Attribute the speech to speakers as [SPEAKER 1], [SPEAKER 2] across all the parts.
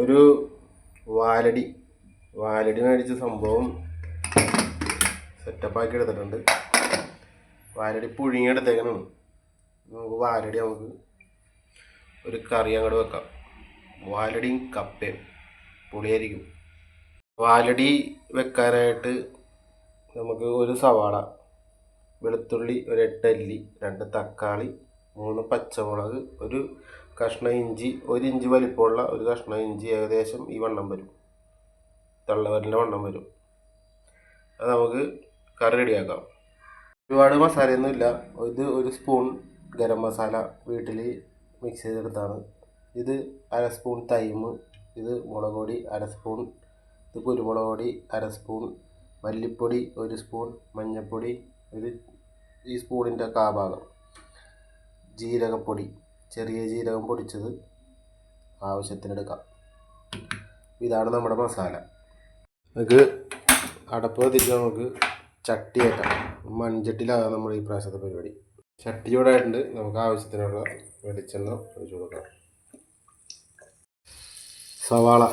[SPEAKER 1] ഒരു വാലടി വാലടി മേടിച്ച സംഭവം സെറ്റപ്പാക്കി എടുത്തിട്ടുണ്ട്. വാലടി പുഴുങ്ങിയെടുത്തേക്കണം നമുക്ക് വാലടി നമുക്ക് ഒരു കറി അങ്ങോട്ട് വെക്കാം. വാലടിയും കപ്പയും പുളിയായിരിക്കും. വാലടി വെക്കാനായിട്ട് നമുക്ക് ഒരു സവാള വെളുത്തുള്ളി ഒരു എട്ട് അല്ലി രണ്ട് തക്കാളി മൂന്ന് പച്ചമുളക് ഒരു കഷ്ണം ഇഞ്ചി ഒരു ഇഞ്ചി വലിപ്പമുള്ള ഒരു കഷ്ണം ഇഞ്ചി ഏകദേശം ഈ വണ്ണം വരും. തള്ളവരലിന്റെ വണ്ണം വരും. അത് നമുക്ക് കറി റെഡിയാക്കാം. ഒരുപാട് മസാലയൊന്നും ഇല്ല. ഇത് ഒരു സ്പൂൺ ഗരം മസാല വീട്ടിൽ മിക്സ് ചെയ്തെടുത്താണ്. ഇത് അര സ്പൂൺ തൈമ് ഇത് മുളക് പൊടി അര സ്പൂൺ ഇത് കുരുമുളക് പൊടി അര സ്പൂൺ മല്ലിപ്പൊടി ഒരു സ്പൂൺ മഞ്ഞൾപ്പൊടി ഒരു ഈ സ്പൂണിന്റെ കാഭാഗം ജീരകപ്പൊടി. ചെറിയ ജീരകം പൊടിച്ചത് ആവശ്യത്തിനെടുക്കാം. ഇതാണ് നമ്മുടെ മസാല. നമുക്ക് അടപ്പ് കത്തിച്ച് നമുക്ക് ചട്ടി വെക്കാം മൺചട്ടിയിലാണ് നമ്മൾ ഈ പ്രാവശ്യത്തെ പരിപാടി. ചട്ടി ചൂടായിട്ടുണ്ട് നമുക്ക് ആവശ്യത്തിനുള്ള വെളിച്ചെണ്ണ ഒഴിച്ചു കൊടുക്കാം. സവാള.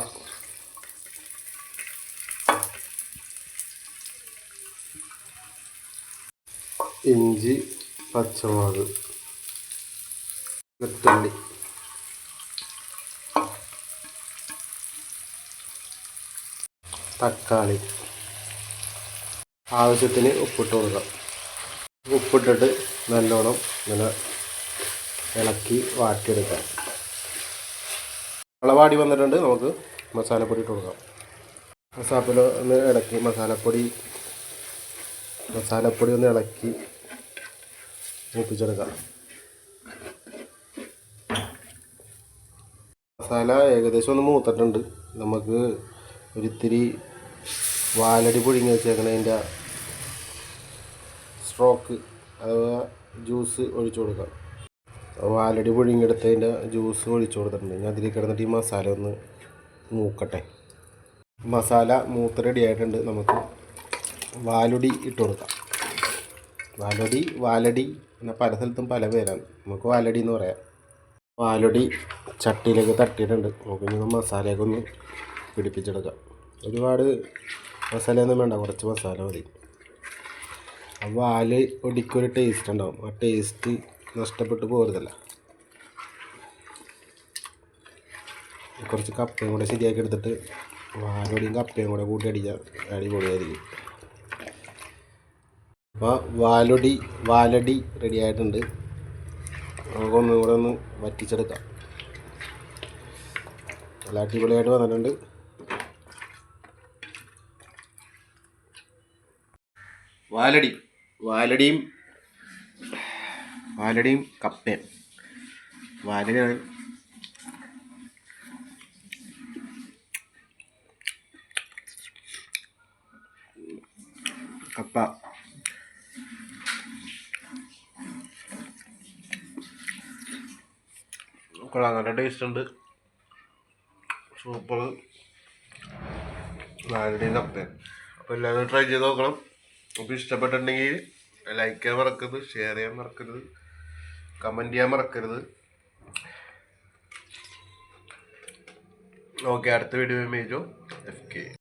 [SPEAKER 1] ഇഞ്ചി പച്ചമുളക്. വെളുത്തുള്ളി തക്കാളി. ആവശ്യത്തിന് ഉപ്പിട്ട് കൊടുക്കാം. ഉപ്പിട്ടിട്ട് നല്ലോണം ഇങ്ങനെ ഇളക്കി വാട്ടിയെടുക്കാം. വളവാടി വന്നിട്ടുണ്ട്. നമുക്ക് മസാലപ്പൊടി ഇട്ട് കൊടുക്കാം. മസാലപ്പൊടി ഒന്ന് ഇളക്കി മസാലപ്പൊടി മസാലപ്പൊടി ഒന്ന് ഇളക്കി മൂപ്പിച്ചെടുക്കാം. മസാല ഏകദേശം ഒന്ന് മൂത്തിട്ടുണ്ട്. നമുക്ക് ഒരിത്തിരി വാലടി പൊഴിഞ്ഞ് വെച്ചേക്കണതിന്റെ സ്ട്രോക്ക് അഥവാ ജ്യൂസ് ഒഴിച്ചു കൊടുക്കാം. വാലടി പുഴുങ്ങിയെടുത്തതിന്റെ ജ്യൂസ് ഒഴിച്ചു കൊടുത്തിട്ടുണ്ട്. ഞാൻ അതിലേക്ക് കിടന്നിട്ട് ഈ മസാല ഒന്ന് മൂക്കട്ടെ. മസാല മൂത്ത് റെഡി ആയിട്ടുണ്ട്. നമുക്ക് വാലുടി ഇട്ട് കൊടുക്കാം. വാലടി വാലടി പിന്നെ പല സ്ഥലത്തും പല പേരാണ്. നമുക്ക് വാലടി എന്ന് പറയാം. വാലടി ചട്ടിയിലേക്ക് തട്ടിയിട്ടുണ്ട്. നമുക്ക് ഇനി മസാലയൊക്കെ ഒന്ന് പിടിപ്പിച്ചെടുക്കാം. ഒരുപാട് മസാലയൊന്നും വേണ്ട കുറച്ച് മസാല മതി. ആ വാൽ ഒടിക്കൊരു ടേസ്റ്റ് ഉണ്ടാവും. ആ ടേസ്റ്റ് നഷ്ടപ്പെട്ടു പോകരുതല്ല കുറച്ച് കപ്പയും കൂടെ ശരിയാക്കി എടുത്തിട്ട് വാലോടിയും കപ്പയും കൂടെ കൂട്ടി അടിക്കാം അടിപൊളിയായിരിക്കും. അപ്പോൾ വാലൊടി വാലടി റെഡി ആയിട്ടുണ്ട്. നമുക്കൊന്നും ഇവിടെ ഒന്ന് വറ്റിച്ചെടുക്കാം. നല്ല അടിപൊളിയായിട്ട് വന്നിട്ടുണ്ട്. വാലടി. വാലടിയും വാലടിയും കപ്പയും. വാലടിയാണ്. കപ്പ. കൊള്ളാം നല്ല ടേസ്റ്റ് ഉണ്ട്. സൂപ്പർ വാലടിയും കപ്പയും അപ്പോൾ എല്ലാവരും ട്രൈ ചെയ്ത് നോക്കണം. അപ്പോൾ ഇഷ്ടപ്പെട്ടിട്ടുണ്ടെങ്കിൽ ലൈക്ക് ചെയ്യാൻ മറക്കരുത് ഷെയർ ചെയ്യാൻ മറക്കരുത് കമന്റ് ചെയ്യാൻ മറക്കരുത്. ഓക്കെ അടുത്ത വീഡിയോ മേജോ എഫ് കെ